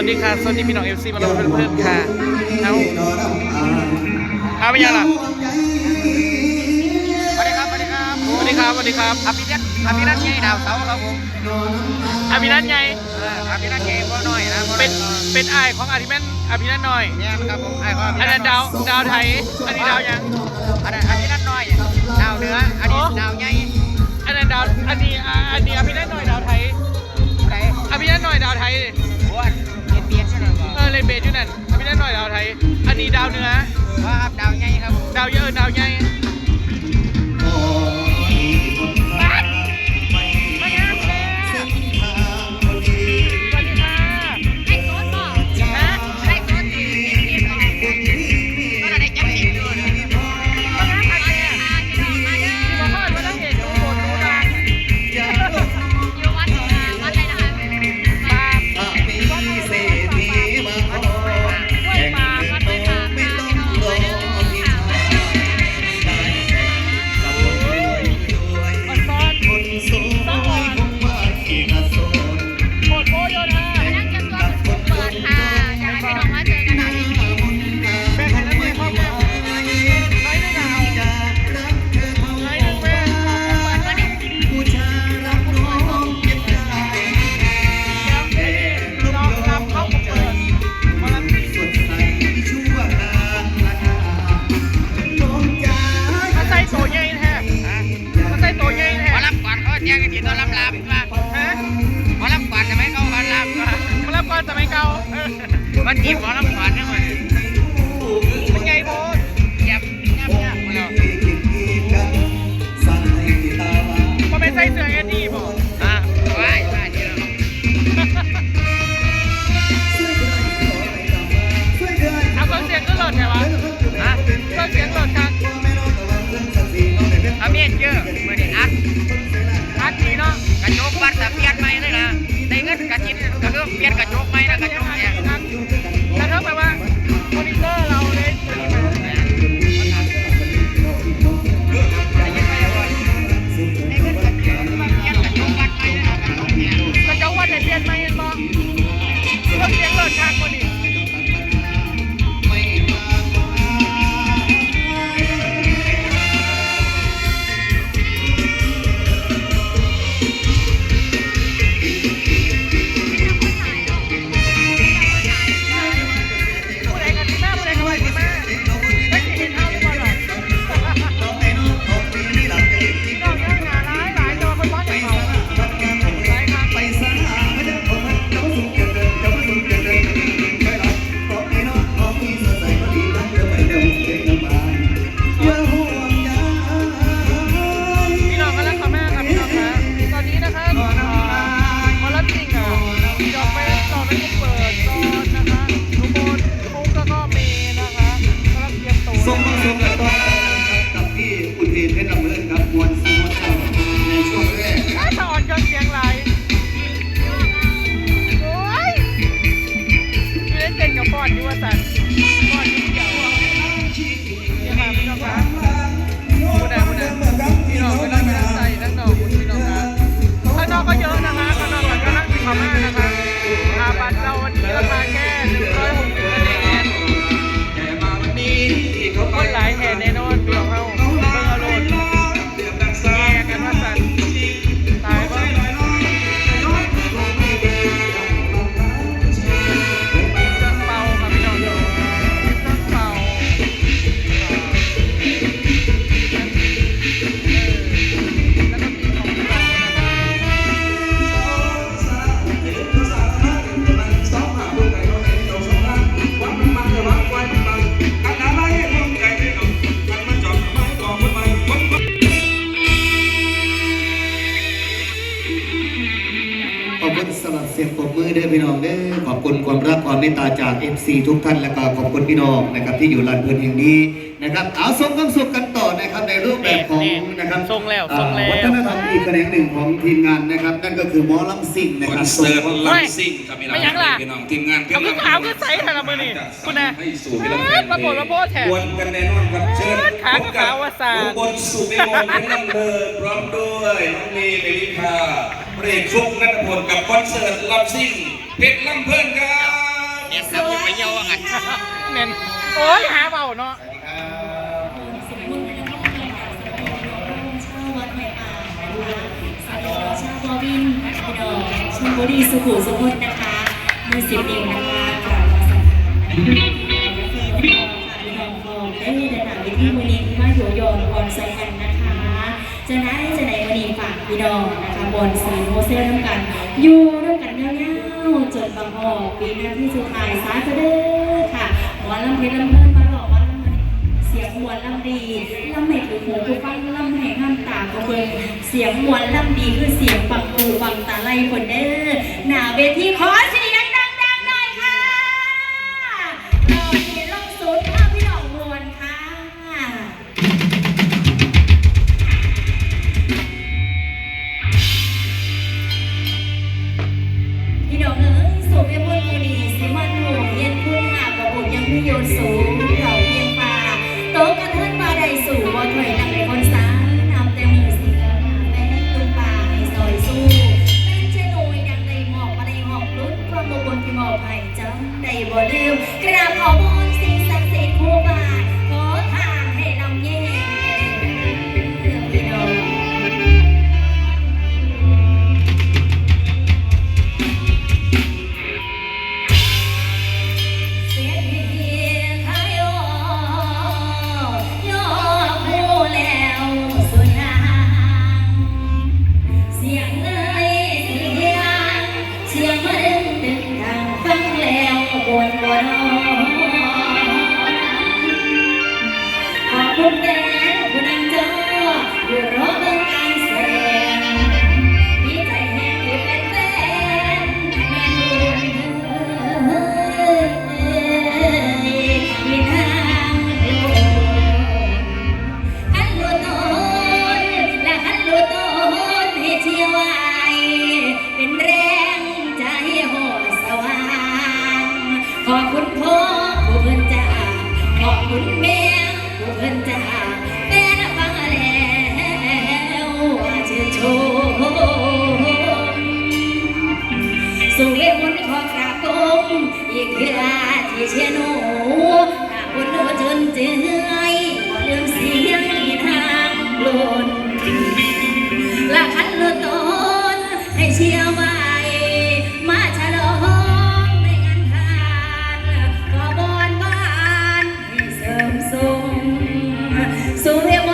วัสดีค่ะสวัสดีพี่น้องเอฟซีมาแล้วเพื่อนๆค่ะเอาเอาไปยังล่ะสวัสดีครับสวัสดีครับสวัสดีครับสวัสดีครับอภิรัตอภิรัตใหญ่ดาวเสาครับผมอภิรัตใหญ่อภิรัตใหญ่พ่อหน่อยนะเป็นเป็นไอของอาทิแมนอภิรัตหน่อยเนี่ยนะครับผมไอของอันนั้นดาวดาวไทยอันนี้ดาวยังอันนั้นอภิรัตหน่อยดาวเนื้ออันนี้ดาวไงญ่อันนั้นดาวอันนี้อันนี้อภิรัตหน่อยดาวไทยอภิรัตหน่อยดาวไทย เบสอยู่นั่นพี่นั่นหน่อยดาวไทย อันนี้ดาวเหนือว่าครับดาวไงครับ ดาวเยอะดาวใหญ่ ขอบคุณสำหรับเสียงปรบมือเด้อพี่น้องเด้อขอบคุณความรักความเมตตาจากเอฟซีทุกท่านและก็ขอบคุณพี่น้องนะครับที่อยู่รันเพลินแห่งนี้นะครับเอาส่งความสุขกันต่อนะครับในรูปแบบของนะครับส่งแล้วส่งแล้ววัฒนธรรมอีกแขนงหนึ่งของทีมงานนะครับ นั่นก็คือมอลัำซิงนะครัอบนเสิร์ตลำซิงครับพี่น้องไม่ยั้งล่ะพี่น้องทีมงานเอาขึ้ขาวขึ้ใส่ขนาดมือนี่คุณนะให้สู่พี่น้องประโบระโบแวนกันแน่นอนครับเชิญขาขาววาซาบนสุภิมงคลน้งเดินพร้อมด้วยน้องมีเบลิพา เรียกชุกนัทพลกับคอนเสิร์ตลำซิ่งเพชรลำเพลินครับเนี่ยครับยังไม่เยาว์กันเน้นโอ้ยหาเบาเนาะชลบุรีสุขุมสุขุนนะคะมือสิบนิ้วนะคะกล่าวมาสัมภาษณ์นะคะได้เดินทางไปที่มูลนิธิมาโยโยนออนไซน์นะคะจะได้จะไหนวันนี้ฝากพี่ดองนะคะ บอนสีโมเสลน้ำกัน อยู่น้ำกันยาวๆจนบางออกปีหน้าที่สุดท้ายสาจะเด้อค่ะหมอลำเพชรลำเพิ่นมาหลอกมาลำมันเสียงมวลลำดีลำให้ถือหูกูฟังลำไหนห้ามตากูเบิงเสียงมวลลำดีคือเสียงฟังกูฟังตาไล่คนเด้อหน้าเวทีขอเสีย โยนสูงเราเพียงป่าโตะกระเทินมาได้สู่บ่ถอยหลังในคนสายนำแต่มือเสียแม่ตุ้มป่าให้ซอยสู้เป็นเชนูยดังได้หมอกมาได้หอกลุ้นความบนที่หมอกให้จำได้บ่ลืมกราบขอบ morreu